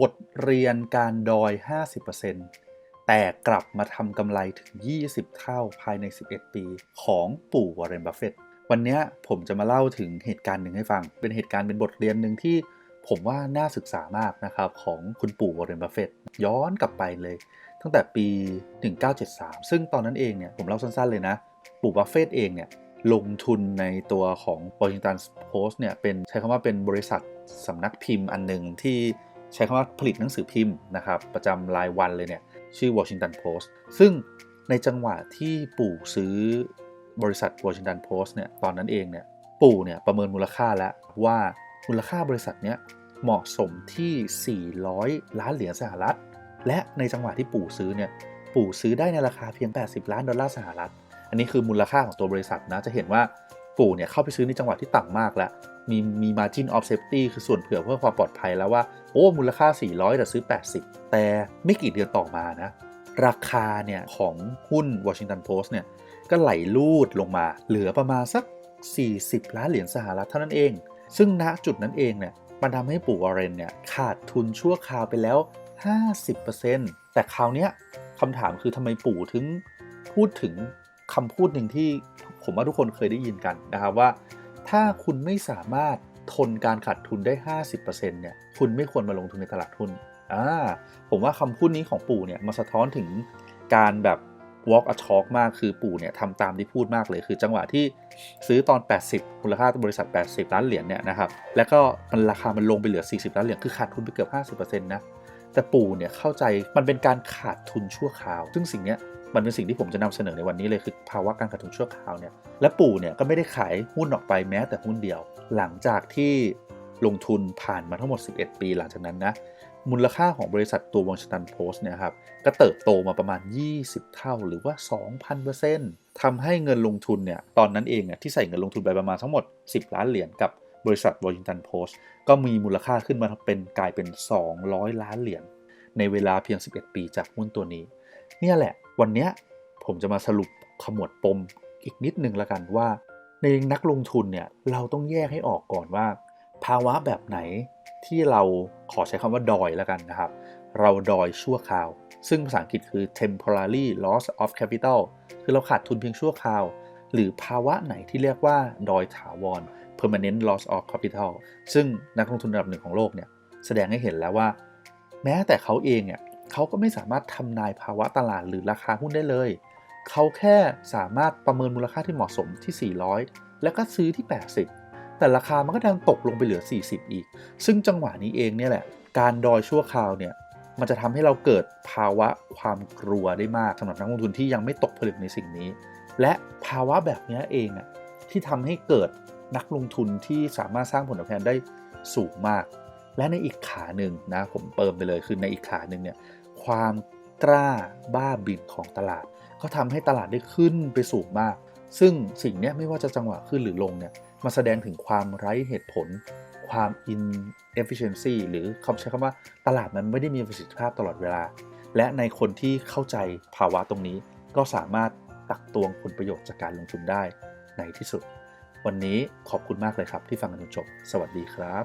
บทเรียนการดอย 50%แต่กลับมาทำกำไรถึง 20 เท่าภายใน 11 ปีของปู่วอร์เรนบัฟเฟตวันนี้ผมจะมาเล่าถึงเหตุการณ์หนึ่งให้ฟัง เป็นเหตุการณ์เป็นบทเรียนหนึ่งที่ผมว่าน่าศึกษามากนะครับ ของคุณปู่วอร์เรนบัฟเฟตย้อนกลับไปเลย ตั้งแต่ปี 1973 ซึ่งตอนนั้นเองเนี่ยผมเล่าสั้นๆเลยนะ ปู่บัฟเฟตเองเนี่ยลงทุนในตัวของ Washington Post เนี่ยเป็นใช้คำว่าเป็นบริษัทสำนักพิมพ์อันหนึ่งที่ ใช้คำว่าผลิตหนังสือพิมพ์นะครับประจำรายวันเลยเนี่ยชื่อ Washington Post ซึ่งในจังหวะที่ปู่ซื้อบริษัท Washington Post เนี่ยตอนนั้นเองเนี่ยปู่เนี่ยประเมินมูลค่าแล้วว่ามูลค่าบริษัทเนี้ยเหมาะสมที่ 400 ล้านเหรียญสหรัฐ และในจังหวะที่ปู่ซื้อเนี่ยปู่ซื้อได้ในราคาเพียง 80 ล้านดอลลาร์สหรัฐ อันนี้คือมูลค่าของตัวบริษัทนะจะเห็นว่า ปู่เนี่ยเข้าไปซื้อในจังหวะที่ต่ำมากแล้ว มีมี margin of safety คือส่วนเผื่อเพื่อความปลอดภัยแล้วว่า โอ้มูลค่า 400 แต่ซื้อ 80 แต่ไม่กี่เดือนต่อมานะ ราคาเนี่ยของหุ้น Washington Post เนี่ยก็ไหลลูดลงมา เหลือประมาณสัก 40 ล้านเหรียญสหรัฐเท่านั้นเอง ซึ่งณจุดนั้นเองเนี่ยมันทำให้ปู่วอร์เรนเนี่ยขาดทุนชั่วคราวไปแล้ว 50%แต่คราวเนี้ยคำถามคือทำไมปู่ถึงพูดถึงคำพูดหนึ่งที่ ผมว่าทุกคนเคยได้ยินกันนะครับว่า ถ้าคุณไม่สามารถทนการขาดทุนได้ 50%เนี่ยคุณไม่ควรมาลงทุนในตลาดหุ้นอ่าผมว่าคำพูดนี้ของปู่เนี่ยมาสะท้อนถึงการแบบ walk a talk มากคือปู่เนี่ยทำตามที่พูดมากเลย คือจังหวะที่ซื้อตอน 80มูลค่าบริษัท 80 ล้านเหรียญเนี่ยนะครับแล้วก็มันราคามันลงไปเหลือ 40 ล้านเหรียญคือขาดทุนไปเกือบ 50%นะ แต่ปู่เนี่ยเข้าใจมันเป็นการขาดทุนชั่วคราว ซึ่งสิ่งเนี้ยมันเป็นสิ่งที่ผมจะนำเสนอในวันนี้เลยคือภาวะการขาดทุนชั่วคราวเนี่ยและปู่เนี่ยก็ไม่ได้ขายหุ้นออกไปแม้แต่หุ้นเดียว หลังจากที่ลงทุนผ่านมาทั้งหมด 11 ปีหลังจากนั้นนะมูลค่าของบริษัทตัว Washington Post เนี่ยครับก็เติบโตมาประมาณ 20 เท่าหรือว่า 2,000%ทำให้เงินลงทุนเนี่ยตอนนั้นเองเนี่ยที่ใส่เงินลงทุนไปประมาณทั้งหมด 10 ล้านเหรียญกับ บริษัท Washington Post ก็มีมูลค่าขึ้นมาเป็นกลายเป็น 200 ล้านเหรียญในเวลาเพียง 11 ปีจากหุ้นตัวนี้ เนี่ยแหละ วันนี้ผมจะมาสรุปขมวดปมอีกนิดนึงละกันว่า ในนักลงทุนเนี่ยเราต้องแยกให้ออกก่อนว่า ภาวะแบบไหนที่เราขอใช้คำว่าดอยล้วกันนะครับ เราดอยชั่วคราว ซึ่งภาษาอังกฤษคือ temporary loss of capital คือเราขาดทุนเพียงชั่วคราว หรือภาวะไหนที่เรียกว่าดอยถาวร permanent loss of capital ซึ่งนักลงทุนระดับหนึ่งของโลกเนี่ยแสดงให้เห็นแล้วว่า แม้แต่เขาเองเนี่ยเขาก็ไม่สามารถทำนายภาวะตลาดหรือราคาหุ้นได้เลย เขาแค่สามารถประเมินมูลค่าที่เหมาะสมที่ 400 แล้วก็ซื้อที่ 80 แต่ราคามันก็ดันตกลงไปเหลือ 40 อีก ซึ่งจังหวะนี้เองเนี่ยแหละ การดอยชั่วคราวเนี่ยมันจะทำให้เราเกิดภาวะความกลัวได้มากสำหรับนักลงทุนที่ยังไม่ตกผลึกในสิ่งนี้ และภาวะแบบนี้เองอะที่ทำให้เกิด นักลงทุนที่สามารถสร้างผลตอบแทนได้สูงมาก และในอีกขาหนึ่งนะผมเติมไปเลยคือในอีกขาหนึ่งเนี่ยความกล้าบ้าบินของตลาด ก็ทำให้ตลาดได้ขึ้นไปสูงมาก ซึ่งสิ่งนี้ไม่ว่าจะจังหวะขึ้นหรือลงเนี่ยมาแสดงถึงความไร้เหตุผล ความ inefficiency หรือคำใช้คำว่าตลาดมันไม่ได้มีประสิทธิภาพตลอดเวลา และในคนที่เข้าใจภาวะตรงนี้ ก็สามารถตักตวงผลประโยชน์จากการลงทุนได้ในที่สุด วันนี้ขอบคุณมากเลยครับที่ฟังกันจนจบ สวัสดีครับ